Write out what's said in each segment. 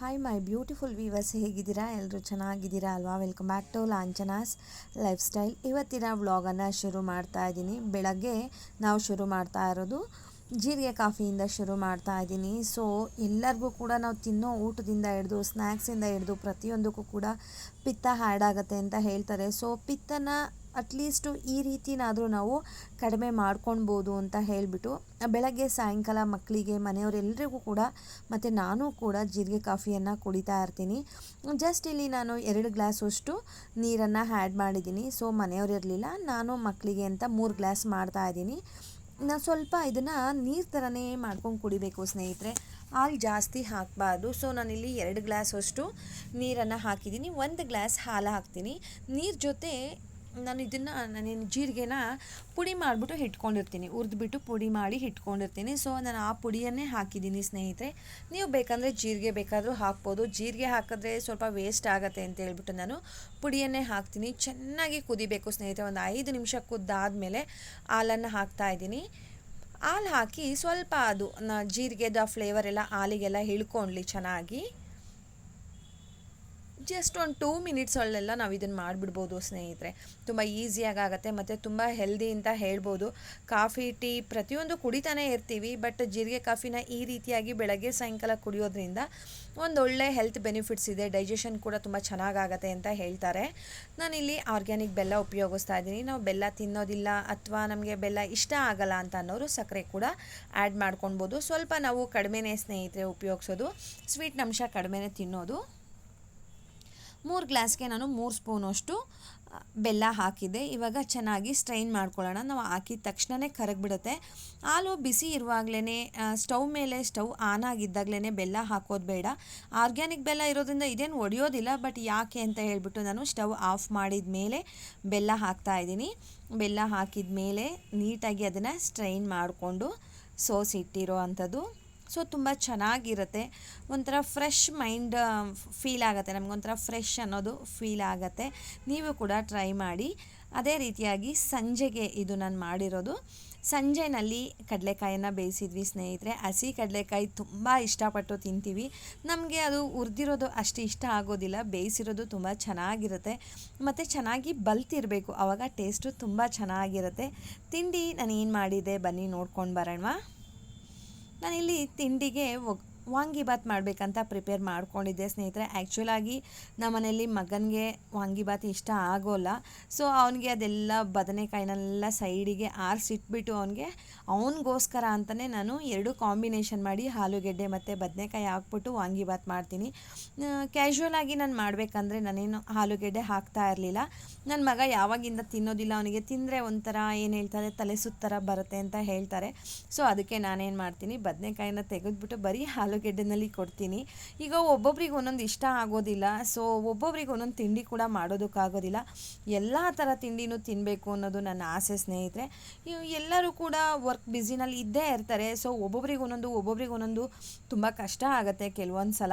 Hi my beautiful viewers ಹೇಗಿದ್ದೀರಾ? ಎಲ್ಲರೂ ಚೆನ್ನಾಗಿದ್ದೀರಾ ಅಲ್ವಾ? Welcome back to Lanchana's lifestyle ಇವತ್ತಿನ ವ್ಲಾಗನ್ನು ಶುರು ಮಾಡ್ತಾ ಇದ್ದೀನಿ. ಬೆಳಗ್ಗೆ ನಾವು ಶುರು ಮಾಡ್ತಾ ಇರೋದು ಜೀರಿಗೆ ಕಾಫಿಯಿಂದ ಶುರು ಮಾಡ್ತಾ ಇದ್ದೀನಿ. ಸೊ ಎಲ್ಲರಿಗೂ ಕೂಡ ನಾವು ತಿನ್ನೋ ಊಟದಿಂದ ಹಿಡಿದು ಸ್ನ್ಯಾಕ್ಸಿಂದ ಹಿಡಿದು ಪ್ರತಿಯೊಂದಕ್ಕೂ ಕೂಡ ಪಿತ್ತ ಹ್ಯಾಡ್ ಆಗುತ್ತೆ ಅಂತ ಹೇಳ್ತಾರೆ. ಸೊ ಪಿತ್ತನ ಅಟ್ಲೀಸ್ಟು ಈ ರೀತಿನಾದರೂ ನಾವು ಕಡಿಮೆ ಮಾಡ್ಕೊಳ್ಬೋದು ಅಂತ ಹೇಳಿಬಿಟ್ಟು, ಬೆಳಗ್ಗೆ ಸಾಯಂಕಾಲ ಮಕ್ಕಳಿಗೆ ಮನೆಯವರೆಲ್ಲರಿಗೂ ಕೂಡ ಮತ್ತು ನಾನು ಕೂಡ ಜೀರಿಗೆ ಕಾಫಿಯನ್ನು ಕುಡಿತಾ ಇರ್ತೀನಿ. ಜಸ್ಟ್ ಇಲ್ಲಿ ನಾನು ಎರಡು ಗ್ಲಾಸಷ್ಟು ನೀರನ್ನು ಆ್ಯಡ್ ಮಾಡಿದ್ದೀನಿ. ಸೊ ಮನೆಯವ್ರು ಇರಲಿಲ್ಲ, ನಾನು ಮಕ್ಕಳಿಗೆ ಅಂತ ಮೂರು ಗ್ಲಾಸ್ ಮಾಡ್ತಾ ಇದ್ದೀನಿ. ನಾನು ಸ್ವಲ್ಪ ಇದನ್ನು ನೀರು ಥರನೇ ಮಾಡ್ಕೊಂಡು ಕುಡಿಬೇಕು ಸ್ನೇಹಿತರೆ. ಹಾಲು ಜಾಸ್ತಿ ಹಾಕಬಾರ್ದು. ಸೊ ನಾನಿಲ್ಲಿ ಎರಡು ಗ್ಲಾಸ್ ಅಷ್ಟು ನೀರನ್ನು ಹಾಕಿದ್ದೀನಿ. ಒಂದು ಗ್ಲಾಸ್ ಹಾಲು ಹಾಕ್ತೀನಿ. ನೀರು ಜೊತೆ ನಾನು ಇದನ್ನು ನಾನೇನು ಜೀರಿಗೆನ ಪುಡಿ ಮಾಡಿಬಿಟ್ಟು ಇಟ್ಕೊಂಡಿರ್ತೀನಿ ಹುರಿದ್ಬಿಟ್ಟು ಪುಡಿ ಮಾಡಿ ಇಟ್ಕೊಂಡಿರ್ತೀನಿ ಸೊ ನಾನು ಆ ಪುಡಿಯನ್ನೇ ಹಾಕಿದ್ದೀನಿ ಸ್ನೇಹಿತರೆ. ನೀವು ಬೇಕಂದರೆ ಜೀರಿಗೆ ಬೇಕಾದರೂ ಹಾಕ್ಬೋದು. ಜೀರಿಗೆ ಹಾಕಿದ್ರೆ ಸ್ವಲ್ಪ ವೇಸ್ಟ್ ಆಗುತ್ತೆ ಅಂತ ಹೇಳ್ಬಿಟ್ಟು ನಾನು ಪುಡಿಯನ್ನೇ ಹಾಕ್ತೀನಿ. ಚೆನ್ನಾಗಿ ಕುದಿಬೇಕು ಸ್ನೇಹಿತರೆ. ಒಂದು ಐದು ನಿಮಿಷ ಕುದ್ದಾದಮೇಲೆ ಹಾಲನ್ನು ಹಾಕ್ತಾ ಇದ್ದೀನಿ. ಹಾಲು ಹಾಕಿ ಸ್ವಲ್ಪ ಅದು, ನ ಜೀರಿಗೆದ ಫ್ಲೇವರ್ ಎಲ್ಲ ಹಾಲಿಗೆಲ್ಲ ಇಳ್ಕೊಳ್ಳಿ ಚೆನ್ನಾಗಿ. ಜಸ್ಟ್ ಒಂದು ಟೂ ಮಿನಿಟ್ಸ್ ಒಳ್ಳೆಲ್ಲ ನಾವು ಇದನ್ನು ಮಾಡಿಬಿಡ್ಬೋದು ಸ್ನೇಹಿತರೆ. ತುಂಬ ಈಸಿಯಾಗಿ ಆಗುತ್ತೆ ಮತ್ತು ತುಂಬ ಹೆಲ್ದಿ ಅಂತ ಹೇಳ್ಬೋದು. ಕಾಫಿ, ಟೀ ಪ್ರತಿಯೊಂದು ಕುಡಿತಾನೆ ಇರ್ತೀವಿ ಬಟ್ ಜೀರಿಗೆ, ಕಾಫಿನ ಈ ರೀತಿಯಾಗಿ ಬೆಳಗ್ಗೆ, ಸಾಯಂಕಾಲ ಕುಡಿಯೋದ್ರಿಂದ ಒಂದು ಒಳ್ಳೆ ಹೆಲ್ತ್ ಬೆನಿಫಿಟ್ಸ್ ಇದೆ. ಡೈಜೆಷನ್ ಕೂಡ ತುಂಬ ಚೆನ್ನಾಗಾಗತ್ತೆ ಅಂತ ಹೇಳ್ತಾರೆ. ನಾನಿಲ್ಲಿ ಆರ್ಗ್ಯಾನಿಕ್ ಬೆಲ್ಲ ಉಪಯೋಗಿಸ್ತಾ ಇದ್ದೀನಿ. ನಾವು ಬೆಲ್ಲ ತಿನ್ನೋದಿಲ್ಲ ಅಥವಾ ನಮಗೆ ಬೆಲ್ಲ ಇಷ್ಟ ಆಗಲ್ಲ ಅಂತ ಅನ್ನೋರು ಸಕ್ಕರೆ ಕೂಡ ಆ್ಯಡ್ ಮಾಡ್ಕೊಳ್ಬೋದು ಸ್ವಲ್ಪ ನಾವು ಕಡಿಮೆನೇ ಸ್ನೇಹಿತರೆ ಉಪಯೋಗಿಸೋದು. ಸ್ವೀಟ್ ಅಂಶ ಕಡಿಮೆನೇ ತಿನ್ನೋದು. ಮೂರು ಗ್ಲಾಸ್ಗೆ ನಾನು ಮೂರು ಸ್ಪೂನಷ್ಟು ಬೆಲ್ಲ ಹಾಕಿದೆ. ಇವಾಗ ಚೆನ್ನಾಗಿ ಸ್ಟ್ರೈನ್ ಮಾಡ್ಕೊಳ್ಳೋಣ. ನಾವು ಹಾಕಿದ ತಕ್ಷಣವೇ ಕರಗಿಬಿಡುತ್ತೆ. ಹಾಲು ಬಿಸಿ ಇರುವಾಗಲೇ ಸ್ಟವ್ ಮೇಲೆ ಸ್ಟವ್ ಆನ್ ಆಗಿದ್ದಾಗಲೇ ಬೆಲ್ಲ ಹಾಕೋದು ಬೇಡ. ಆರ್ಗ್ಯಾನಿಕ್ ಬೆಲ್ಲ ಇರೋದ್ರಿಂದ ಇದೇನು ಒಡೆಯೋದಿಲ್ಲ, ಬಟ್ ಯಾಕೆ ಅಂತ ಹೇಳಿಬಿಟ್ಟು ನಾನು ಸ್ಟವ್ ಆಫ್ ಮಾಡಿದ ಮೇಲೆ ಬೆಲ್ಲ ಹಾಕ್ತಾ ಇದ್ದೀನಿ. ಬೆಲ್ಲ ಹಾಕಿದ ಮೇಲೆ ನೀಟಾಗಿ ಅದನ್ನು ಸ್ಟ್ರೈನ್ ಮಾಡಿಕೊಂಡು ಸೋಸಿಟ್ಟಿರೋ ಅಂಥದ್ದು. ಸೊ ತುಂಬ ಚೆನ್ನಾಗಿರುತ್ತೆ. ಒಂಥರ ಫ್ರೆಶ್ ಮೈಂಡ್ ಫೀಲ್ ಆಗುತ್ತೆ. ನಮಗೊಂಥರ ಫ್ರೆಶ್ ಅನ್ನೋದು ಫೀಲ್ ಆಗುತ್ತೆ. ನೀವು ಕೂಡ ಟ್ರೈ ಮಾಡಿ. ಅದೇ ರೀತಿಯಾಗಿ ಸಂಜೆಗೆ ಇದು ನಾನು ಮಾಡಿರೋದು. ಸಂಜೆನಲ್ಲಿ ಕಡಲೆಕಾಯನ್ನು ಬೇಯಿಸಿದ್ವಿ ಸ್ನೇಹಿತರೆ. ಹಸಿ ಕಡಲೆಕಾಯಿ ತುಂಬ ಇಷ್ಟಪಟ್ಟು ತಿಂತೀವಿ. ನಮಗೆ ಅದು ಉರಿದಿರೋದು ಅಷ್ಟು ಇಷ್ಟ ಆಗೋದಿಲ್ಲ. ಬೇಯಿಸಿರೋದು ತುಂಬ ಚೆನ್ನಾಗಿರುತ್ತೆ. ಮತ್ತು ಚೆನ್ನಾಗಿ ಬಲ್ತಿರಬೇಕು. ಆವಾಗ ಟೇಸ್ಟು ತುಂಬ ಚೆನ್ನಾಗಿರುತ್ತೆ. ತಿಂಡಿ ನಾನು ಏನು ಮಾಡಿದೆ ಬನ್ನಿ ನೋಡ್ಕೊಂಡು ಬರೋಣ ನಾನಿಲ್ಲಿ ತಿಂಡಿಗೆ ಒಗ್ ವಾಂಗಿಬಾತ್ ಮಾಡಬೇಕಂತ ಪ್ರಿಪೇರ್ ಮಾಡ್ಕೊಂಡಿದ್ದೆ. ಸ್ನೇಹಿತರೆ ಆ್ಯಕ್ಚುಲಾಗಿ ಮನೆಯಲ್ಲಿ ಮಗನಿಗೆ ವಾಂಗಿಬಾತ್ ಇಷ್ಟ ಆಗೋಲ್ಲ. ಸೊ ಅವನಿಗೆ ಅದೆಲ್ಲ ಬದನೆಕಾಯಿನೆಲ್ಲ ಸೈಡಿಗೆ ಆರಿಸಿಟ್ಬಿಟ್ಟು ಅವನಿಗೆ ಅವನಿಗೋಸ್ಕರ ಅಂತಲೇ ನಾನು ಎರಡು ಕಾಂಬಿನೇಷನ್ ಮಾಡಿ ಆಲೂಗೆಡ್ಡೆ ಮತ್ತು ಬದನೆಕಾಯಿ ಹಾಕ್ಬಿಟ್ಟು ವಾಂಗಿಬಾತ್ ಮಾಡ್ತೀನಿ. ಕ್ಯಾಶುವಲಾಗಿ ನಾನು ಮಾಡಬೇಕಂದ್ರೆ ನಾನೇನು ಆಲೂಗೆಡ್ಡೆ ಹಾಕ್ತಾ ಇರಲಿಲ್ಲ. ನನ್ನ ಮಗ ಯಾವಾಗಿಂದ ತಿನ್ನೋದಿಲ್ಲ, ಅವನಿಗೆ ತಿಂದರೆ ಒಂಥರ ಏನು ಹೇಳ್ತಾರೆ, ತಲೆ ಸುತ್ತರ ಬರುತ್ತೆ ಅಂತ ಹೇಳ್ತಾರೆ. ಸೊ ಅದಕ್ಕೆ ನಾನೇನು ಮಾಡ್ತೀನಿ, ಬದನೆಕಾಯಿನ ತೆಗೆದ್ಬಿಟ್ಟು ಬರೀ ಆಲೂಗೆಡ್ಡೆನಲ್ಲಿ ಕೊಡ್ತೀನಿ. ಈಗ ಒಬ್ಬೊಬ್ರಿಗೆ ಒಂದೊಂದು ಇಷ್ಟ ಆಗೋದಿಲ್ಲ. ಸೊ ಒಬ್ಬೊಬ್ರಿಗೆ ಒಂದೊಂದು ತಿಂಡಿ ಕೂಡ ಮಾಡೋದಕ್ಕಾಗೋದಿಲ್ಲ. ಎಲ್ಲ ಥರ ತಿಂಡಿನೂ ತಿನ್ನಬೇಕು ಅನ್ನೋದು ನನ್ನ ಆಸೆ ಸ್ನೇಹಿತರೆ. ಎಲ್ಲರೂ ಕೂಡ ವರ್ಕ್ ಬ್ಯುಸಿನಲ್ಲಿ ಇದ್ದೇ ಇರ್ತಾರೆ. ಸೊ ಒಬ್ಬೊಬ್ರಿಗೆ ಒಂದೊಂದು ಒಬ್ಬೊಬ್ರಿಗೆ ಒಂದೊಂದು ತುಂಬ ಕಷ್ಟ ಆಗುತ್ತೆ ಕೆಲವೊಂದು ಸಲ.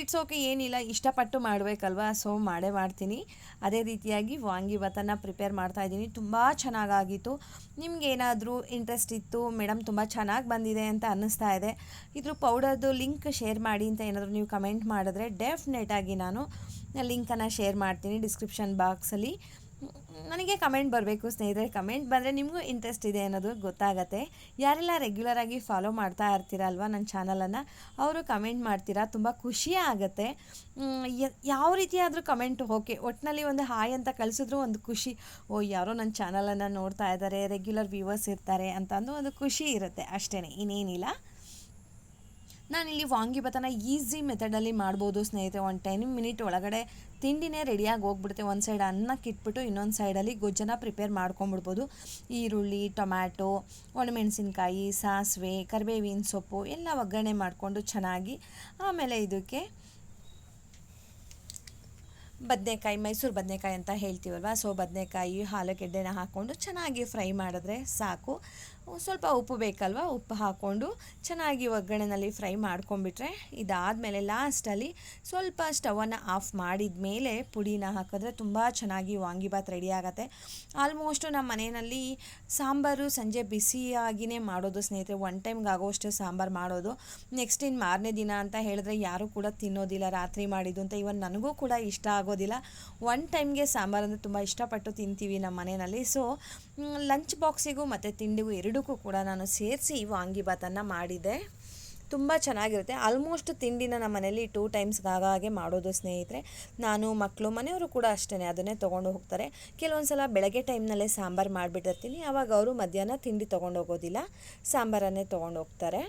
ಇಟ್ಸ್ ಓಕೆ ಏನಿಲ್ಲ. ಇಷ್ಟಪಟ್ಟು ಮಾಡಬೇಕಲ್ವಾ? ಸೊ ಮಾಡೇ ಮಾಡ್ತೀನಿ. ಅದೇ ರೀತಿಯಾಗಿ ವಾಂಗಿಬಾತನ್ನು ಪ್ರಿಪೇರ್ ಮಾಡ್ತಾ ಇದ್ದೀನಿ. ತುಂಬ ಚೆನ್ನಾಗಾಗಿತ್ತು. ನಿಮ್ಗೇನಾದರೂ ಇಂಟ್ರೆಸ್ಟ್ ಇತ್ತು? ಮೇಡಮ್ ತುಂಬ ಚೆನ್ನಾಗಿ ಬಂದಿದೆ ಅಂತ ಅನ್ನಿಸ್ತಾ ಇದೆ. ಇದ್ರ ಪೌಡರ್ದು ಲಿಂಕ್ ಶೇರ್ ಮಾಡಿ ಅಂತ ಏನಾದರೂ ನೀವು ಕಮೆಂಟ್ ಮಾಡಿದ್ರೆ ಡೆಫಿನೆಟಾಗಿ ನಾನು ಲಿಂಕನ್ನು ಶೇರ್ ಮಾಡ್ತೀನಿ ಡಿಸ್ಕ್ರಿಪ್ಷನ್ ಬಾಕ್ಸಲ್ಲಿ ನನಗೆ ಕಮೆಂಟ್ ಬರಬೇಕು ಸ್ನೇಹಿತರೆ ಕಮೆಂಟ್ ಬಂದರೆ ನಿಮಗೂ ಇಂಟ್ರೆಸ್ಟ್ ಇದೆ ಅನ್ನೋದು ಗೊತ್ತಾಗತ್ತೆ. ಯಾರೆಲ್ಲ ರೆಗ್ಯುಲರ್ ಆಗಿ ಫಾಲೋ ಮಾಡ್ತಾ ಇರ್ತೀರಲ್ವ ನನ್ನ ಚಾನಲನ್ನು ಅವರು ಕಮೆಂಟ್ ಮಾಡ್ತೀರಾ, ತುಂಬ ಖುಷಿ ಆಗುತ್ತೆ. ಯಾವ ರೀತಿಯಾದರೂ ಕಮೆಂಟ್ ಓಕೆ ಒಟ್ಟಿನಲ್ಲಿ ಒಂದು ಹಾಯ್ ಅಂತ ಕಳಿಸಿದ್ರು ಒಂದು ಖುಷಿ, ಓ, ಯಾರೋ ನನ್ನ ಚಾನಲನ್ನು ನೋಡ್ತಾ ಇದ್ದಾರೆ ರೆಗ್ಯುಲರ್ ವ್ಯೂವರ್ಸ್ ಇರ್ತಾರೆ ಅಂತಂದು ಒಂದು ಖುಷಿ ಇರುತ್ತೆ ಅಷ್ಟೇ ಇನ್ನೇನಿಲ್ಲ. ನಾನಿಲ್ಲಿ ವಾಂಗಿಭಾತನ ಈಸಿ ಮೆಥಡಲ್ಲಿ ಮಾಡ್ಬೋದು, ಸ್ನೇಹಿತರೆ. ಒಂದು ಟೆನ್ ಮಿನಿಟ್ ಒಳಗಡೆ ತಿಂಡಿನೇ ರೆಡಿಯಾಗಿ ಹೋಗ್ಬಿಡುತ್ತೆ. ಒಂದು ಸೈಡ್ ಅನ್ನಕ್ಕೆ ಇಟ್ಬಿಟ್ಟು ಇನ್ನೊಂದು ಸೈಡಲ್ಲಿ ಗೊಜ್ಜನ ಪ್ರಿಪೇರ್ ಮಾಡ್ಕೊಂಬಿಡ್ಬೋದು ಈರುಳ್ಳಿ, ಟೊಮ್ಯಾಟೊ, ಒಣಮೆಣಸಿನ್ಕಾಯಿ, ಸಾಸಿವೆ, ಕರಿಬೇವಿನ ಸೊಪ್ಪು ಎಲ್ಲ ಒಗ್ಗರಣೆ ಮಾಡಿಕೊಂಡು ಚೆನ್ನಾಗಿ ಆಮೇಲೆ ಇದಕ್ಕೆ ಬದನೆಕಾಯಿ, ಮೈಸೂರು ಬದನೆಕಾಯಿ ಅಂತ ಹೇಳ್ತೀವಲ್ವ? ಸೊ, ಬದನೆಕಾಯಿ ಆಲೂಗೆಡ್ಡೆನ ಹಾಕ್ಕೊಂಡು ಚೆನ್ನಾಗಿ ಫ್ರೈ ಮಾಡಿದ್ರೆ ಸಾಕು. ಸ್ವಲ್ಪ ಉಪ್ಪು ಬೇಕಲ್ವ? ಉಪ್ಪು ಹಾಕ್ಕೊಂಡು ಚೆನ್ನಾಗಿ ಒಗ್ಗರಣೆನಲ್ಲಿ ಫ್ರೈ ಮಾಡ್ಕೊಂಬಿಟ್ರೆ ಇದಾದಮೇಲೆ ಲಾಸ್ಟಲ್ಲಿ ಸ್ವಲ್ಪ ಸ್ಟವನ್ನು ಆಫ್ ಮಾಡಿದ ಮೇಲೆ ಪುಡಿನ ಹಾಕಿದ್ರೆ ತುಂಬ ಚೆನ್ನಾಗಿ ವಾಂಗಿಬಾತ್ ರೆಡಿ ಆಗುತ್ತೆ. ಆಲ್ಮೋಸ್ಟು ನಮ್ಮ ಮನೆಯಲ್ಲಿ ಸಾಂಬಾರು ಸಂಜೆ ಬಿಸಿಯಾಗಿಯೇ ಮಾಡೋದು ಸ್ನೇಹಿತರೆ. ಒನ್ ಟೈಮ್ಗೆ ಆಗೋಷ್ಟು ಸಾಂಬಾರು ಮಾಡೋದು. ನೆಕ್ಸ್ಟ್ ಇನ್ನು ಮಾರನೇ ದಿನ ಅಂತ ಹೇಳಿದ್ರೆ ಯಾರೂ ಕೂಡ ತಿನ್ನೋದಿಲ್ಲ, ರಾತ್ರಿ ಮಾಡಿದ್ದು ಅಂತ. ಇವನ್ ನನಗೂ ಕೂಡ ಇಷ್ಟ ಆಗೋದಿಲ್ಲ. ಒನ್ ಟೈಮ್ಗೆ ಸಾಂಬಾರು ಅಂದರೆ ತುಂಬ ಇಷ್ಟಪಟ್ಟು ತಿಂತೀವಿ ನಮ್ಮ ಮನೆಯಲ್ಲಿ. ಸೊ ಲಂಚ್ ಬಾಕ್ಸಿಗೂ ಮತ್ತು ತಿಂಡಿಗೂ ಎರಡಕ್ಕೂ ಕೂಡ ನಾನು ಸೇರಿಸಿ ವಾಂಗಿಬಾತನ್ನು ಮಾಡಿದೆ. ತುಂಬ ಚೆನ್ನಾಗಿರುತ್ತೆ. ಆಲ್ಮೋಸ್ಟ್ ತಿಂಡಿನ ನಮ್ಮ ಮನೇಲಿ ಟೂ ಟೈಮ್ಸ್ ಆಗಾಗೆ ಮಾಡೋದು ಸ್ನೇಹಿತರೆ. ನಾನು ಮಕ್ಕಳು ಮನೆಯವರು ಕೂಡ ಅಷ್ಟೇ ಅದನ್ನೇ ತೊಗೊಂಡು ಹೋಗ್ತಾರೆ. ಕೆಲವೊಂದು ಸಲ ಬೆಳಗ್ಗೆ ಟೈಮ್ನಲ್ಲೇ ಸಾಂಬಾರು ಮಾಡಿಬಿಟ್ಟಿರ್ತೀನಿ. ಆವಾಗ ಅವರು ಮಧ್ಯಾಹ್ನ ತಿಂಡಿ ತೊಗೊಂಡು ಹೋಗೋದಿಲ್ಲ. ಸಾಂಬಾರನ್ನೇ ತೊಗೊಂಡು ಹೋಗ್ತಾರೆ.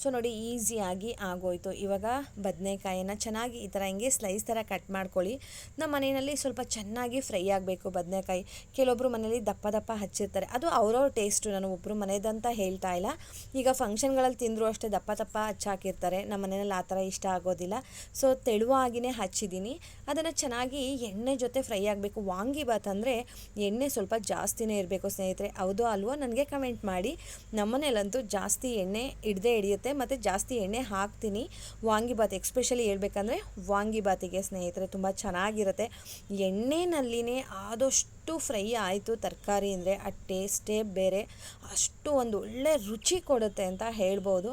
ಸೊ ನೋಡಿ ಈಸಿಯಾಗಿ ಆಗೋಯ್ತು. ಇವಾಗ ಬದನೆಕಾಯಿನ ಚೆನ್ನಾಗಿ ಈ ಥರ ಹಿಂಗೆ ಸ್ಲೈಸ್ ಥರ ಕಟ್ ಮಾಡ್ಕೊಳ್ಳಿ. ನಮ್ಮ ಮನೆಯಲ್ಲಿ ಸ್ವಲ್ಪ ಚೆನ್ನಾಗಿ ಫ್ರೈ ಆಗಬೇಕು ಬದನೆಕಾಯಿ. ಕೆಲವೊಬ್ಬರು ಮನೇಲಿ ದಪ್ಪ ದಪ್ಪ ಹಚ್ಚಿರ್ತಾರೆ. ಅದು ಅವ್ರವ್ರ ಟೇಸ್ಟು ನಾನು ಒಬ್ಬರು ಮನೆಯದಂತ ಹೇಳ್ತಾ ಇಲ್ಲ. ಈಗ ಫಂಕ್ಷನ್ಗಳಲ್ಲಿ ತಿಂದರೂ ಅಷ್ಟೇ ದಪ್ಪ ದಪ್ಪ ಹಚ್ಚಾಕಿರ್ತಾರೆ ನಮ್ಮ ಮನೆಯಲ್ಲಿ ಆ ಥರ ಇಷ್ಟ ಆಗೋದಿಲ್ಲ. ಸೊ ತೆಳುವಾಗಿನೇ ಹಚ್ಚಿದ್ದೀನಿ. ಅದನ್ನು ಚೆನ್ನಾಗಿ ಎಣ್ಣೆ ಜೊತೆ ಫ್ರೈ ಆಗಬೇಕು. ವಾಂಗಿಬಾತ್ ಅಂದರೆ ಎಣ್ಣೆ ಸ್ವಲ್ಪ ಜಾಸ್ತಿನೇ ಇರಬೇಕು ಸ್ನೇಹಿತರೆ. ಹೌದು ಅಲ್ವೋ? ನನಗೆ ಕಮೆಂಟ್ ಮಾಡಿ. ನಮ್ಮನೇಲಂತೂ ಜಾಸ್ತಿ ಎಣ್ಣೆ ಹಿಡ್ದೇ ಹಿಡಿಯುತ್ತೆ. ಮತ್ತು ಜಾಸ್ತಿ ಎಣ್ಣೆ ಹಾಕ್ತೀನಿ. ವಾಂಗಿಬಾತ್ ಎಕ್ಸ್ಪೆಷಲಿ ಹೇಳ್ಬೇಕಂದ್ರೆ ವಾಂಗಿಬಾತಿಗೆ ಸ್ನೇಹಿತರೆ ತುಂಬ ಚೆನ್ನಾಗಿರುತ್ತೆ. ಎಣ್ಣೆನಲ್ಲಿನೇ ಆದಷ್ಟು ಫ್ರೈ ಆಯಿತು ತರಕಾರಿ ಅಂದರೆ ಆ ಟೇಸ್ಟೇ ಬೇರೆ. ಅಷ್ಟು ಒಂದು ಒಳ್ಳೆ ರುಚಿ ಕೊಡುತ್ತೆ ಅಂತ ಹೇಳ್ಬೋದು.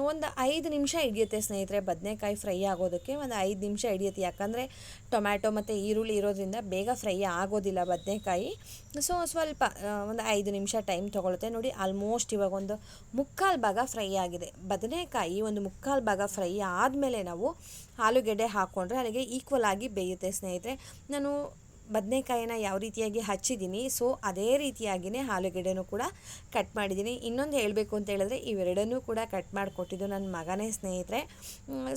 ಒಂದು ಐದು ನಿಮಿಷ ಹಿಡಿಯುತ್ತೆ ಸ್ನೇಹಿತರೆ, ಬದನೆಕಾಯಿ ಫ್ರೈ ಆಗೋದಕ್ಕೆ ಒಂದು ಐದು ನಿಮಿಷ ಹಿಡಿಯುತ್ತೆ. ಯಾಕಂದರೆ ಟೊಮ್ಯಾಟೊ ಮತ್ತು ಈರುಳ್ಳಿ ಇರೋದ್ರಿಂದ ಬೇಗ ಫ್ರೈ ಆಗೋದಿಲ್ಲ ಬದನೆಕಾಯಿ. ಸೊ, ಸ್ವಲ್ಪ ಒಂದು ಐದು ನಿಮಿಷ ಟೈಮ್ ತೊಗೊಳುತ್ತೆ. ನೋಡಿ, ಆಲ್ಮೋಸ್ಟ್ ಇವಾಗ ಒಂದು ಮುಕ್ಕಾಲು ಭಾಗ ಫ್ರೈ ಆಗಿದೆ. ಬದನೆಕಾಯಿ ಒಂದು ಮುಕ್ಕಾಲು ಭಾಗ ಫ್ರೈ ಆದಮೇಲೆ ನಾವು ಆಲೂಗೆಡ್ಡೆ ಹಾಕ್ಕೊಂಡ್ರೆ ಅಲ್ಲಿಗೆ ಈಕ್ವಲ್ ಆಗಿ ಬೇಯುತ್ತೆ ಸ್ನೇಹಿತರೆ. ನಾನು ಬದನೆಕಾಯಿನ ಯಾವ ರೀತಿಯಾಗಿ ಹಚ್ಚಿದ್ದೀನಿ, ಸೊ ಅದೇ ರೀತಿಯಾಗಿಯೇ ಆಲೂಗೆಡ್ಡೆನೂ ಕೂಡ ಕಟ್ ಮಾಡಿದ್ದೀನಿ. ಇನ್ನೊಂದು ಹೇಳಬೇಕು ಅಂತ ಹೇಳಿದ್ರೆ, ಇವೆರಡನ್ನೂ ಕೂಡ ಕಟ್ ಮಾಡಿಕೊಟ್ಟಿದ್ದು ನನ್ನ ಮಗನೇ ಸ್ನೇಹಿತರೆ.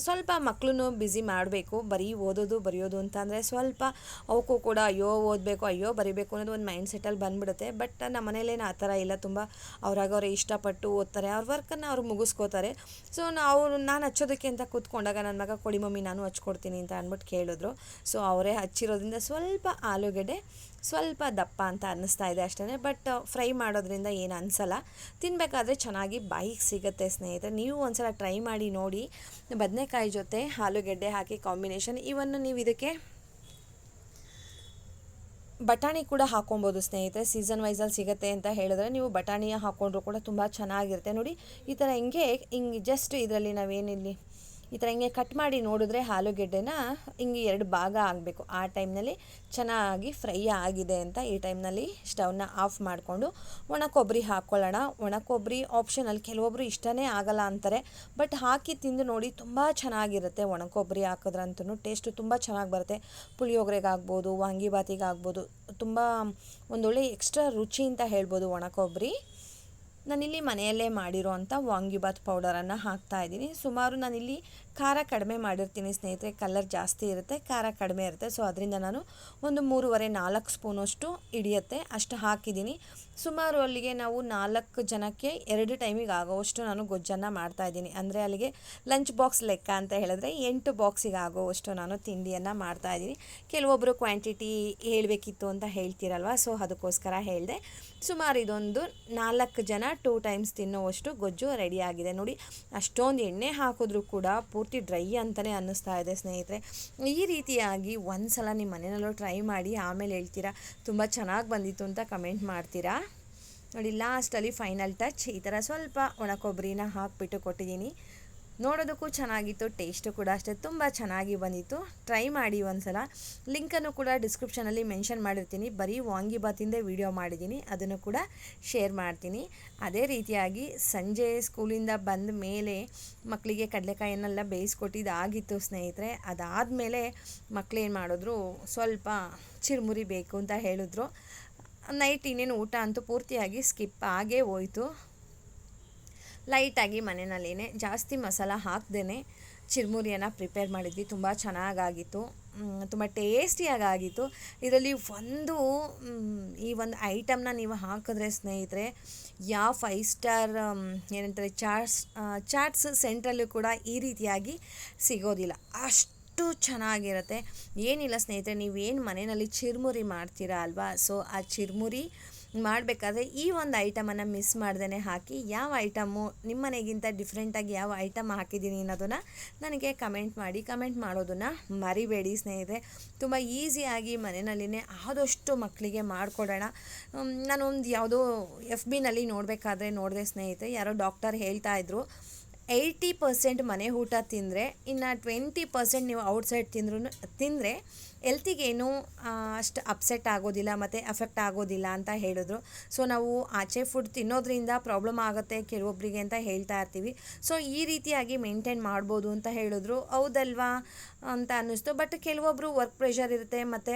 ಸ್ವಲ್ಪ ಮಕ್ಕಳನ್ನು ಬ್ಯುಸಿ ಮಾಡಬೇಕು, ಬರೀ ಓದೋದು, ಬರೆಯೋದು ಅಂತ ಅಂದರೆ ಸ್ವಲ್ಪ ಅವಕ್ಕೂ ಕೂಡ ಅಯ್ಯೋ ಓದಬೇಕು, ಅಯ್ಯೋ ಬರಿಬೇಕು ಅನ್ನೋದು ಒಂದು ಮೈಂಡ್ ಸೆಟ್ಟಲ್ಲಿ ಬಂದ್ಬಿಡುತ್ತೆ. ಬಟ್ ನಮ್ಮ ಮನೇಲೇನು ಆ ಥರ ಇಲ್ಲ, ತುಂಬ ಅವ್ರಾಗ ಅವರೇ ಇಷ್ಟಪಟ್ಟು ಓದ್ತಾರೆ, ಅವ್ರ ವರ್ಕನ್ನು ಅವ್ರು ಮುಗಿಸ್ಕೋತಾರೆ. ಸೊ ನಾವು, ನಾನು ಹಚ್ಚೋದಕ್ಕೆ ಅಂತ ಕೂತ್ಕೊಂಡಾಗ ನನ್ನ ಮಗ, ಕೊಡಿ ಮಮ್ಮಿ, ನಾನು ಹಚ್ಕೊಡ್ತೀನಿ ಅಂತ ಅಂದ್ಬಿಟ್ಟು ಕೇಳಿದ್ರು. ಸೊ ಅವರೇ ಹಚ್ಚಿರೋದ್ರಿಂದ ಸ್ವಲ್ಪ ಆಲೂಗಡ್ಡೆ ಸ್ವಲ್ಪ ದಪ್ಪ ಅಂತ ಅನ್ನಿಸ್ತಾ ಇದೆ ಅಷ್ಟೇ ಬಟ್ ಫ್ರೈ ಮಾಡೋದ್ರಿಂದ ಏನು ಅನಿಸಲ್ಲ. ತಿನ್ನಬೇಕಾದ್ರೆ ಚೆನ್ನಾಗಿ ಬಾಯಿಗೆ ಸಿಗುತ್ತೆ ಸ್ನೇಹಿತರೆ. ನೀವು ಒಂದ್ಸಲ ಟ್ರೈ ಮಾಡಿ ನೋಡಿ. ಬದನೆಕಾಯಿ ಜೊತೆ ಆಲೂಗೆಡ್ಡೆ ಹಾಕಿ ಕಾಂಬಿನೇಷನ್ ಇವನ್ನು ನೀವು ಇದಕ್ಕೆ ಬಟಾಣಿ ಕೂಡ ಹಾಕೊಬೋದು ಸ್ನೇಹಿತರೆ. ಸೀಸನ್ ವೈಸಲ್ಲಿ ಸಿಗುತ್ತೆ ಅಂತ ಹೇಳಿದ್ರೆ ನೀವು ಬಟಾಣಿಯ ಹಾಕ್ಕೊಂಡ್ರು ಕೂಡ ತುಂಬ ಚೆನ್ನಾಗಿರುತ್ತೆ. ನೋಡಿ, ಈ ಥರ ಹಿಂಗೆ ಹಿಂಗೆ ಜಸ್ಟ್ ಇದರಲ್ಲಿ ನಾವೇನಿಲ್ಲಿ ಈ ಥರ ಹಿಂಗೆ ಕಟ್ ಮಾಡಿ ನೋಡಿದ್ರೆ ಆಲೂಗೆಡ್ಡೆನ ಹಿಂಗೆ ಎರಡು ಭಾಗ ಆಗಬೇಕು. ಆ ಟೈಮ್ನಲ್ಲಿ ಚೆನ್ನಾಗಿ ಫ್ರೈ ಆಗಿದೆ ಅಂತ ಈ ಟೈಮ್ನಲ್ಲಿ ಸ್ಟವ್ನ ಆಫ್ ಮಾಡಿಕೊಂಡು ಒಣ ಕೊಬ್ಬರಿ ಹಾಕ್ಕೊಳ್ಳೋಣ. ಒಣ ಕೊಬ್ಬರಿ ಆಪ್ಷನಲ್ಲಿ ಕೆಲವೊಬ್ಬರು ಇಷ್ಟನೇ ಆಗಲ್ಲ ಅಂತಾರೆ. ಬಟ್ ಹಾಕಿ ತಿಂದು ನೋಡಿ ತುಂಬ ಚೆನ್ನಾಗಿರುತ್ತೆ ಒಣ ಕೊಬ್ಬರಿ ಹಾಕಿದ್ರಂತೂ. ಟೇಸ್ಟು ತುಂಬ ಚೆನ್ನಾಗಿ ಬರುತ್ತೆ. ಪುಳಿಯೋಗರೆಗಾಗ್ಬೋದು ವಾಂಗಿಬಾತಿಗಾಗ್ಬೋದು ತುಂಬ ಒಂದೊಳ್ಳೆ ಎಕ್ಸ್ಟ್ರಾ ರುಚಿ ಅಂತ ಹೇಳ್ಬೋದು ಒಣ ಕೊಬ್ಬರಿ ನಾನಿಲ್ಲಿ ಮನೆಯಲ್ಲೇ ಮಾಡಿರೋ ಅಂಥ ವಾಂಗಿಬಾತ್ ಪೌಡರನ್ನು ಹಾಕ್ತಾ ಇದ್ದೀನಿ. ಸುಮಾರು ನಾನಿಲ್ಲಿ ಖಾರ ಕಡಿಮೆ ಮಾಡಿರ್ತೀನಿ ಸ್ನೇಹಿತರೆ ಕಲರ್ ಜಾಸ್ತಿ ಇರುತ್ತೆ, ಖಾರ ಕಡಿಮೆ ಇರುತ್ತೆ. ಸೊ ಅದರಿಂದ ನಾನು ಒಂದು ಮೂರುವರೆ, ನಾಲ್ಕು ಸ್ಪೂನಷ್ಟು ಹಿಡಿಯುತ್ತೆ. ಅಷ್ಟು ಹಾಕಿದ್ದೀನಿ. ಸುಮಾರು ಅಲ್ಲಿಗೆ ನಾವು ನಾಲ್ಕು ಜನಕ್ಕೆ ಎರಡು ಟೈಮಿಗೆ ಆಗೋವಷ್ಟು ನಾನು ಗೊಜ್ಜನ್ನು ಮಾಡ್ತಾಯಿದ್ದೀನಿ ಅಂದರೆ ಅಲ್ಲಿಗೆ ಲಂಚ್ ಬಾಕ್ಸ್ ಲೆಕ್ಕ ಅಂತ ಹೇಳಿದ್ರೆ ಎಂಟು ಬಾಕ್ಸಿಗೆ ಆಗೋವಷ್ಟು ನಾನು ತಿಂಡಿಯನ್ನು ಮಾಡ್ತಾಯಿದ್ದೀನಿ ಕೆಲವೊಬ್ಬರು ಕ್ವಾಂಟಿಟಿ ಹೇಳಬೇಕಿತ್ತು ಅಂತ ಹೇಳ್ತೀರಲ್ವ? ಸೊ ಅದಕ್ಕೋಸ್ಕರ ಹೇಳಿದೆ. ಸುಮಾರು ಇದೊಂದು ನಾಲ್ಕು ಜನ ಟೂ ಟೈಮ್ಸ್ ತಿನ್ನೋವಷ್ಟು ಗೊಜ್ಜು ರೆಡಿಯಾಗಿದೆ ನೋಡಿ, ಅಷ್ಟೊಂದು ಎಣ್ಣೆ ಹಾಕಿದ್ರೂ ಕೂಡ ಡ್ರೈ ಅಂತಲೇ ಅನ್ನಿಸ್ತಾ ಇದೆ ಸ್ನೇಹಿತರೆ. ಈ ರೀತಿಯಾಗಿ ಒಂದು ಸಲ ನಿಮ್ಮ ಮನೆಯಲ್ಲೂ ಟ್ರೈ ಮಾಡಿ ಆಮೇಲೆ ಹೇಳ್ತೀರಾ? ತುಂಬ ಚೆನ್ನಾಗಿ ಬಂದಿತ್ತು ಅಂತ ಕಮೆಂಟ್ ಮಾಡ್ತೀರಾ? ನೋಡಿ ಲಾಸ್ಟಲ್ಲಿ ಫೈನಲ್ ಟಚ್ ಈ ಥರ ಸ್ವಲ್ಪ ಒಣ ಕೊಬ್ಬರಿನ ಹಾಕಿಬಿಟ್ಟು ಕೊಟ್ಟಿದ್ದೀನಿ. ನೋಡೋದಕ್ಕೂ ಚೆನ್ನಾಗಿತ್ತು ಟೇಸ್ಟು ಕೂಡ ಅಷ್ಟೇ, ತುಂಬ ಚೆನ್ನಾಗಿ ಬಂದಿತ್ತು. ಟ್ರೈ ಮಾಡಿ ಒಂದ್ಸಲ. ಲಿಂಕನ್ನು ಕೂಡ ಡಿಸ್ಕ್ರಿಪ್ಷನಲ್ಲಿ ಮೆನ್ಷನ್ ಮಾಡಿರ್ತೀನಿ. ಬರೀ ವಾಂಗಿಬಾತಿಂದೇ ವಿಡಿಯೋ ಮಾಡಿದ್ದೀನಿ. ಅದನ್ನು ಕೂಡ ಶೇರ್ ಮಾಡ್ತೀನಿ. ಅದೇ ರೀತಿಯಾಗಿ ಸಂಜೆ ಸ್ಕೂಲಿಂದ ಬಂದ ಮೇಲೆ ಮಕ್ಕಳಿಗೆ ಕಡಲೆಕಾಯನ್ನೆಲ್ಲ ಬೇಯಿಸ್ಕೊಟ್ಟಿದ್ದಾಗಿತ್ತು ಸ್ನೇಹಿತರೆ. ಅದಾದಮೇಲೆ ಮಕ್ಕಳೇನು ಮಾಡಿದ್ರು, ಸ್ವಲ್ಪ ಚಿರುಮುರಿ ಬೇಕು ಅಂತ ಹೇಳಿದ್ರು. ನೈಟ್ ಇನ್ನೇನು ಊಟ ಅಂತೂ ಪೂರ್ತಿಯಾಗಿ ಸ್ಕಿಪ್ ಆಗೇ ಹೋಯ್ತು. ಲೈಟಾಗಿ ಮನೆಯಲ್ಲೇ ಜಾಸ್ತಿ ಮಸಾಲ ಹಾಕ್ದೇ ಚಿರ್ಮುರಿಯನ್ನು ಪ್ರಿಪೇರ್ ಮಾಡಿದ್ವಿ. ತುಂಬ ಚೆನ್ನಾಗಾಗಿತ್ತು. ತುಂಬ ಟೇಸ್ಟಿಯಾಗಿ ಆಗಿತ್ತು ಇದರಲ್ಲಿ ಒಂದು ಈ ಒಂದು ಐಟಮ್ನ ನೀವು ಹಾಕಿದ್ರೆ ಸ್ನೇಹಿತರೆ, ಯಾವ ಫೈವ್ ಸ್ಟಾರ್ ಏನಂತಾರೆ, ಚಾಟ್ಸ್ ಚಾಟ್ಸ್ ಸೆಂಟ್ರಲ್ಲೂ ಕೂಡ ಈ ರೀತಿಯಾಗಿ ಸಿಗೋದಿಲ್ಲ. ಅಷ್ಟು ಚೆನ್ನಾಗಿರುತ್ತೆ. ಏನಿಲ್ಲ ಸ್ನೇಹಿತರೆ, ನೀವೇನು ಮನೆಯಲ್ಲಿ ಚಿರ್ಮುರಿ ಮಾಡ್ತೀರಾ ಅಲ್ವಾ? ಸೊ ಆ ಚಿರ್ಮುರಿ ಮಾಡಬೇಕಾದ್ರೆ ಈ ಒಂದು ಐಟಮನ್ನು ಮಿಸ್ ಮಾಡ್ದೇ ಹಾಕಿ ಯಾವ ಐಟಮು ನಿಮ್ಮ ಮನೆಗಿಂತ ಡಿಫ್ರೆಂಟಾಗಿ ಯಾವ ಐಟಮ್ ಹಾಕಿದ್ದೀನಿ ಅನ್ನೋದನ್ನು ನನಗೆ ಕಮೆಂಟ್ ಮಾಡಿ. ಕಮೆಂಟ್ ಮಾಡೋದನ್ನು ಮರಿಬೇಡಿ ಸ್ನೇಹಿತರೆ. ತುಂಬ ಈಸಿಯಾಗಿ ಮನೆಯಲ್ಲಿನೇ ಆದಷ್ಟು ಮಕ್ಕಳಿಗೆ ಮಾಡಿಕೊಡೋಣ. ನಾನೊಂದು ಯಾವುದೋ ಎಫ್ ಬಿನಲ್ಲಿ ನೋಡಬೇಕಾದ್ರೆ ನೋಡಿದೆ ಸ್ನೇಹಿತರೆ. ಯಾರೋ ಡಾಕ್ಟರ್ ಹೇಳ್ತಾ ಇದ್ರು. ಏಯ್ಟಿ ಪರ್ಸೆಂಟ್ ಮನೆ ಊಟ ತಿಂದರೆ, ಇನ್ನು ಟ್ವೆಂಟಿ ಪರ್ಸೆಂಟ್ ನೀವು ಔಟ್ಸೈಡ್ ತಿಂದ್ರೂ ತಿಂದರೆ ಎಲ್ತಿಗೇನು ಅಷ್ಟು ಅಪ್ಸೆಟ್ ಆಗೋದಿಲ್ಲ ಮತ್ತು ಅಫೆಕ್ಟ್ ಆಗೋದಿಲ್ಲ ಅಂತ ಹೇಳಿದ್ರು. ಸೊ ನಾವು ಆಚೆ ಫುಡ್ ತಿನ್ನೋದ್ರಿಂದ ಪ್ರಾಬ್ಲಮ್ ಆಗುತ್ತೆ ಕೆಲವೊಬ್ಬರಿಗೆ ಅಂತ ಹೇಳ್ತಾ ಇರ್ತೀವಿ. ಸೊ ಈ ರೀತಿಯಾಗಿ ಮೇಂಟೈನ್ ಮಾಡ್ಬೋದು ಅಂತ ಹೇಳಿದ್ರು. ಹೌದಲ್ವಾ ಅಂತ ಅನ್ನಿಸ್ತು. ಬಟ್ ಕೆಲವೊಬ್ಬರು ವರ್ಕ್ ಪ್ರೆಷರ್ ಇರುತ್ತೆ ಮತ್ತು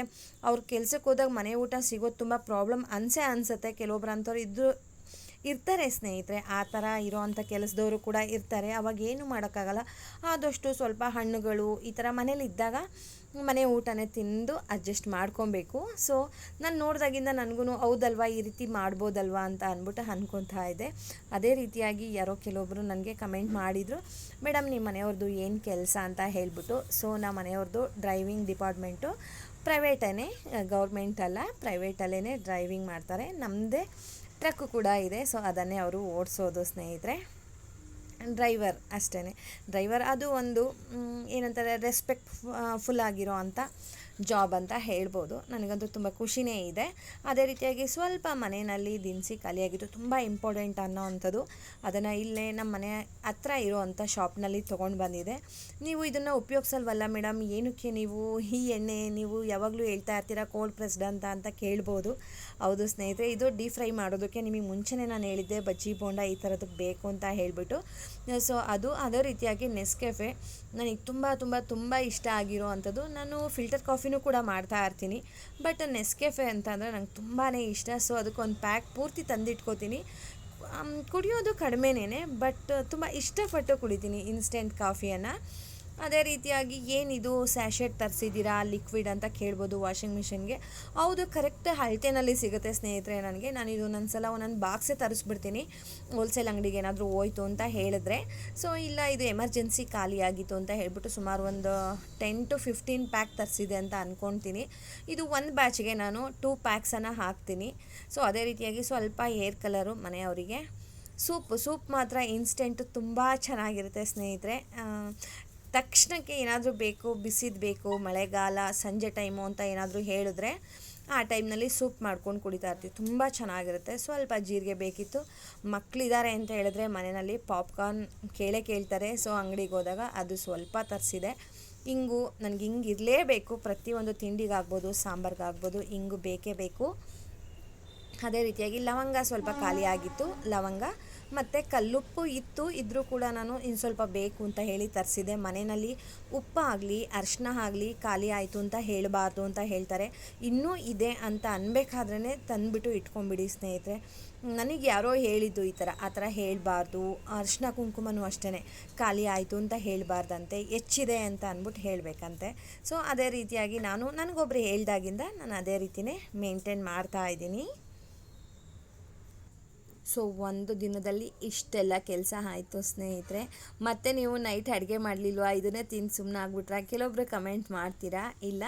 ಅವ್ರ ಕೆಲ್ಸಕ್ಕೆ ಹೋದಾಗ ಮನೆ ಊಟ ಸಿಗೋದು ತುಂಬ ಪ್ರಾಬ್ಲಮ್ ಅನಿಸೇ ಅನಿಸುತ್ತೆ. ಕೆಲವೊಬ್ರು ಅಂಥವ್ರು ಇದ್ದು ಇರ್ತಾರೆ ಸ್ನೇಹಿತರೆ, ಆ ಥರ ಇರೋವಂಥ ಕೆಲಸದವರು ಕೂಡ ಇರ್ತಾರೆ. ಅವಾಗ ಏನು ಮಾಡೋಕ್ಕಾಗಲ್ಲ. ಆದಷ್ಟು ಸ್ವಲ್ಪ ಹಣ್ಣುಗಳು ಈ ಥರ ಮನೇಲಿ ಇದ್ದಾಗ ಮನೆ ಊಟನೇ ತಿಂದು ಅಡ್ಜಸ್ಟ್ ಮಾಡ್ಕೊಬೇಕು. ಸೊ, ನಾನು ನೋಡಿದಾಗಿಂದ ನನಗೂ ಹೌದಲ್ವಾ, ಈ ರೀತಿ ಮಾಡ್ಬೋದಲ್ವಾ ಅಂತ ಅಂದ್ಬಿಟ್ಟು ಅಂದ್ಕೊತಾ ಇದ್ದೆ. ಅದೇ ರೀತಿಯಾಗಿ ಯಾರೋ ಕೆಲವೊಬ್ಬರು ನನಗೆ ಕಮೆಂಟ್ ಮಾಡಿದರು, ಮೇಡಮ್, ನಿಮ್ಮ ಮನೆಯವ್ರದ್ದು ಏನು ಕೆಲಸ ಅಂತ ಹೇಳಿಬಿಟ್ಟು. ಸೊ, ನಮ್ಮ ಮನೆಯವ್ರದ್ದು ಡ್ರೈವಿಂಗ್ ಡಿಪಾರ್ಟ್ಮೆಂಟು. ಪ್ರೈವೇಟೇ ಗೌರ್ಮೆಂಟ್ ಅಲ್ಲ ಪ್ರೈವೇಟಲ್ಲೇ ಡ್ರೈವಿಂಗ್ ಮಾಡ್ತಾರೆ. ನಮ್ಮದೇ ಟ್ರಕ್ಕು ಕೂಡ ಇದೆ, ಸೊ ಅದನ್ನೇ ಅವರು ಓಡಿಸೋದು ಸ್ನೇಹಿತರೆ. ಡ್ರೈವರ್ ಅಷ್ಟೇ ಡ್ರೈವರ್ ಅದು ಒಂದು ಏನಂತಾರೆ ರೆಸ್ಪೆಕ್ಟ್ ಫುಲ್ ಆಗಿರೋ ಅಂಥ ಜಾಬ್ ಅಂತ ಹೇಳ್ಬೋದು. ನನಗಂತೂ ತುಂಬ ಖುಷಿನೇ ಇದೆ. ಅದೇ ರೀತಿಯಾಗಿ ಸ್ವಲ್ಪ ಮನೆಯಲ್ಲಿ ದಿನಸಿ ಖಾಲಿಯಾಗಿದ್ದು ತುಂಬ ಇಂಪಾರ್ಟೆಂಟ್ ಅನ್ನೋ ಅಂಥದ್ದು ಅದನ್ನು ಇಲ್ಲೇ ನಮ್ಮ ಮನೆ ಹತ್ರ ಇರೋವಂಥ ಶಾಪ್ನಲ್ಲಿ ತೊಗೊಂಡು ಬಂದಿದೆ. ನೀವು ಇದನ್ನು ಉಪಯೋಗಿಸಲ್ವಲ್ಲ ಮೇಡಮ್ ಏನಕ್ಕೆ ನೀವು ಈ ಎಣ್ಣೆ ನೀವು ಯಾವಾಗಲೂ ಹೇಳ್ತಾ ಇರ್ತೀರಾ ಕೋಲ್ಡ್ ಪ್ರೆಸ್ಡ್ ಅಂತ ಅಂತ ಕೇಳ್ಬೋದು. ಹೌದು ಸ್ನೇಹಿತರೆ, ಇದು ಡೀಪ್ ಫ್ರೈ ಮಾಡೋದಕ್ಕೆ ನಿಮಗೆ ಮುಂಚೆನೇ ನಾನು ಹೇಳಿದ್ದೆ ಬಜ್ಜಿ, ಬೋಂಡ ಈ ಥರದ್ದು ಬೇಕು ಅಂತ ಹೇಳಿಬಿಟ್ಟು. ಸೊ, ಅದು ಅದೇ ರೀತಿಯಾಗಿ ನೆಸ್ಕೆಫೆ ನನಗೆ ತುಂಬ ತುಂಬ ತುಂಬ ಇಷ್ಟ ಆಗಿರೋ ಅಂಥದ್ದು ನಾನು ಫಿಲ್ಟರ್ ಕಾಫಿನೂ ಕೂಡ ಮಾಡ್ತಾ ಇರ್ತೀನಿ. ಬಟ್ ನೆಸ್ಕೆಫೆ ಅಂತಂದರೆ ನಂಗೆ ತುಂಬಾ ಇಷ್ಟ. ಸೊ ಅದಕ್ಕೊಂದು ಪ್ಯಾಕ್ ಪೂರ್ತಿ ತಂದಿಟ್ಕೋತೀನಿ. ಕುಡಿಯೋದು ಕಡಿಮೆನೇ ಬಟ್ ತುಂಬ ಇಷ್ಟಪಟ್ಟು ಕುಡಿತೀನಿ ಇನ್ಸ್ಟೆಂಟ್ ಕಾಫಿಯನ್ನು ಅದೇ ರೀತಿಯಾಗಿ ಏನಿದು ಸ್ಯಾಶೆಟ್ ತರಿಸಿದ್ದೀರಾ, ಲಿಕ್ವಿಡ್ ಅಂತ ಕೇಳ್ಬೋದು ವಾಷಿಂಗ್ ಮಿಷಿನ್ಗೆ. ಹೌದು, ಕರೆಕ್ಟ್ ಅಳತೆನಲ್ಲಿ ಸಿಗುತ್ತೆ ಸ್ನೇಹಿತರೆ ನನಗೆ. ನಾನು ಇದು ನನ್ನ ಸಲ ಒಂದೊಂದು ಬಾಕ್ಸೇ ತರಿಸ್ಬಿಡ್ತೀನಿ. ಹೋಲ್ಸೇಲ್ ಅಂಗಡಿಗೆ ಏನಾದರೂ ಹೋಯ್ತು ಅಂತ ಹೇಳಿದ್ರೆ. ಸೊ, ಇಲ್ಲ, ಇದು ಎಮರ್ಜೆನ್ಸಿ ಖಾಲಿಯಾಗಿತ್ತು ಅಂತ ಹೇಳಿಬಿಟ್ಟು ಸುಮಾರು ಒಂದು ಟೆನ್ ಟು ಫಿಫ್ಟೀನ್ ಪ್ಯಾಕ್ ತರಿಸಿದೆ ಅಂತ ಅಂದ್ಕೊಳ್ತೀನಿ ಇದು ಒಂದು ಬ್ಯಾಚ್ಗೆ ನಾನು ಟೂ ಪ್ಯಾಕ್ಸನ್ನು ಹಾಕ್ತೀನಿ. ಸೊ, ಅದೇ ರೀತಿಯಾಗಿ ಸ್ವಲ್ಪ ಏರ್ ಕಲರು ಮನೆಯವರಿಗೆ. ಸೂಪ್ ಸೂಪ್ ಮಾತ್ರ ಇನ್ಸ್ಟೆಂಟು ತುಂಬ ಚೆನ್ನಾಗಿರುತ್ತೆ ಸ್ನೇಹಿತರೆ. ತಕ್ಷಣಕ್ಕೆ ಏನಾದರೂ ಬೇಕು, ಬಿಸಿದು ಬೇಕು, ಮಳೆಗಾಲ, ಸಂಜೆ ಟೈಮು ಅಂತ ಏನಾದರೂ ಹೇಳಿದ್ರೆ ಆ ಟೈಮ್ನಲ್ಲಿ ಸೂಪ್ ಮಾಡ್ಕೊಂಡು ಕುಡಿತಾ ಇರ್ತೀವಿ. ತುಂಬ ಚೆನ್ನಾಗಿರುತ್ತೆ. ಸ್ವಲ್ಪ ಜೀರಿಗೆ ಬೇಕಿತ್ತು. ಮಕ್ಕಳಿದ್ದಾರೆ ಅಂತ ಹೇಳಿದ್ರೆ ಮನೆಯಲ್ಲಿ ಪಾಪ್ಕಾರ್ನ್ ಕೇಳೇ ಕೇಳ್ತಾರೆ. ಸೊ, ಅಂಗಡಿಗೆ ಹೋದಾಗ ಅದು ಸ್ವಲ್ಪ ತರಿಸಿದೆ. ಇಂಗು ನನಗೆ ಹಿಂಗೆ ಇರಲೇಬೇಕು. ಪ್ರತಿಯೊಂದು ತಿಂಡಿಗಾಗ್ಬೋದು, ಸಾಂಬಾರ್ಗಾಗ್ಬೋದು ಹಿಂಗು ಬೇಕೇ ಬೇಕು. ಅದೇ ರೀತಿಯಾಗಿ ಲವಂಗ ಸ್ವಲ್ಪ ಖಾಲಿಯಾಗಿತ್ತು. ಲವಂಗ ಮತ್ತು ಕಲ್ಲುಪ್ಪು ಇತ್ತು ಇದ್ದರೂ ಕೂಡ ನಾನು ಇನ್ನು ಸ್ವಲ್ಪ ಬೇಕು ಅಂತ ಹೇಳಿ ತರಿಸಿದೆ. ಮನೆಯಲ್ಲಿ ಉಪ್ಪಾಗಲಿ ಅರ್ಶಿನ ಆಗಲಿ ಖಾಲಿ ಆಯಿತು ಅಂತ ಹೇಳಬಾರ್ದು ಅಂತ ಹೇಳ್ತಾರೆ. ಇನ್ನೂ ಇದೆ ಅಂತ ಅನ್ಬೇಕಾದ್ರೇ ತಂದುಬಿಟ್ಟು ಇಟ್ಕೊಂಬಿಡಿ ಸ್ನೇಹಿತರೆ. ನನಗೆ ಯಾರೋ ಹೇಳಿದ್ದು ಈ ಥರ, ಆ ಥರ ಹೇಳಬಾರ್ದು. ಅರ್ಶಿನ ಕುಂಕುಮನೂ ಅಷ್ಟೇ ಖಾಲಿ ಆಯಿತು ಅಂತ ಹೇಳಬಾರ್ದಂತೆ, ಹೆಚ್ಚಿದೆ ಅಂತ ಅಂದ್ಬಿಟ್ಟು ಹೇಳಬೇಕಂತೆ. ಸೊ, ಅದೇ ರೀತಿಯಾಗಿ ನಾನು, ನನಗೊಬ್ರು ಹೇಳ್ದಾಗಿಂದ ನಾನು ಅದೇ ರೀತಿಯೇ ಮೇಂಟೈನ್ ಮಾಡ್ತಾ ಇದ್ದೀನಿ. ಸೊ ಒಂದು ದಿನದಲ್ಲಿ ಇಷ್ಟೆಲ್ಲ ಕೆಲಸ ಆಯಿತು ಸ್ನೇಹಿತರೆ. ಮತ್ತು ನೀವು ನೈಟ್ ಅಡುಗೆ ಮಾಡಲಿಲ್ವಾ? ಇದನ್ನೇ ತಿಂದು ಸುಮ್ಮನೆ ಆಗ್ಬಿಟ್ರೆ. ಕೆಲವೊಬ್ಬರು ಕಮೆಂಟ್ ಮಾಡ್ತೀರಾ? ಇಲ್ಲ.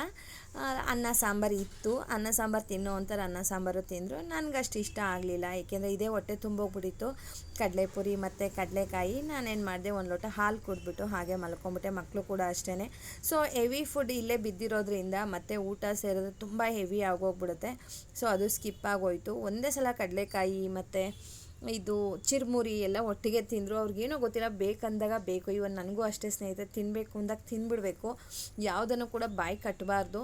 ಅನ್ನ, ಸಾಂಬಾರು ಇತ್ತು. ಅನ್ನ, ಸಾಂಬಾರು ತಿನ್ನೋ ಅಂತಾರೆ ಅನ್ನ, ಸಾಂಬಾರು ತಿಂದರು. ನನಗಷ್ಟು ಇಷ್ಟ ಆಗಲಿಲ್ಲ. ಏಕೆಂದರೆ ಇದೇ ಹೊಟ್ಟೆ ತುಂಬೋಗ್ಬಿಟ್ಟಿತ್ತು. ಕಡಲೆಪುರಿ ಮತ್ತು ಕಡಲೆಕಾಯಿ. ನಾನೇನು ಮಾಡಿದೆ, ಒಂದು ಲೋಟ ಹಾಲು ಕುಡಿದ್ಬಿಟ್ಟು ಹಾಗೆ ಮಲ್ಕೊಂಬಿಟ್ಟೆ. ಮಕ್ಕಳು ಕೂಡ ಅಷ್ಟೇ ಸೊ ಹೆವಿ ಫುಡ್ ಇಲ್ಲೇ ಬಿದ್ದಿರೋದ್ರಿಂದ ಮತ್ತು ಊಟ ಸೇರೋದು ತುಂಬ ಹೆವಿ ಆಗೋಗ್ಬಿಡುತ್ತೆ. ಸೊ, ಅದು ಸ್ಕಿಪ್ ಆಗೋಯ್ತು. ಒಂದೇ ಸಲ ಕಡಲೆಕಾಯಿ ಮತ್ತು ಇದು ಚಿರ್ಮುರಿ ಎಲ್ಲ ಒಟ್ಟಿಗೆ ತಿಂದರು. ಅವ್ರಿಗೇನೋ ಗೊತ್ತಿಲ್ಲ, ಬೇಕಂದಾಗ ಬೇಕು. ಇವನ್ ನನಗೂ ಅಷ್ಟೇ ಸ್ನೇಹಿತರೆ ತಿನ್ನಬೇಕು ಅಂದಾಗ ತಿಂದ್ಬಿಡ್ಬೇಕು ಯಾವುದನ್ನು ಕೂಡ ಬಾಯಿ ಕಟ್ಟಬಾರ್ದು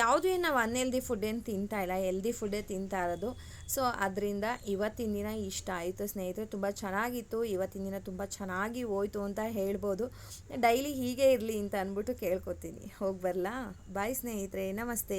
ಯಾವುದು ಏನು ನಾವು ಅನ್ಎಲ್ದಿ ಫುಡ್ ಏನು ತಿಂತಾ ಇಲ್ಲ ಎಲ್ದಿ ಫುಡ್ಡೇ ತಿಂತಾ ಇರೋದು. ಸೊ ಅದರಿಂದ ಇವತ್ತಿನ ದಿನ ಇಷ್ಟ ಆಯಿತು. ಸ್ನೇಹಿತರೆ, ತುಂಬ ಚೆನ್ನಾಗಿತ್ತು. ಇವತ್ತಿನ ದಿನ ತುಂಬ ಚೆನ್ನಾಗಿ ಹೋಯ್ತು ಅಂತ ಹೇಳ್ಬೋದು. ಡೈಲಿ ಹೀಗೆ ಇರಲಿ ಅಂತ ಅಂದ್ಬಿಟ್ಟು ಕೇಳ್ಕೊತೀನಿ. ಹೋಗಿ ಬರಲಾ? ಬಾಯ್ ಸ್ನೇಹಿತರೆ. ನಮಸ್ತೆ.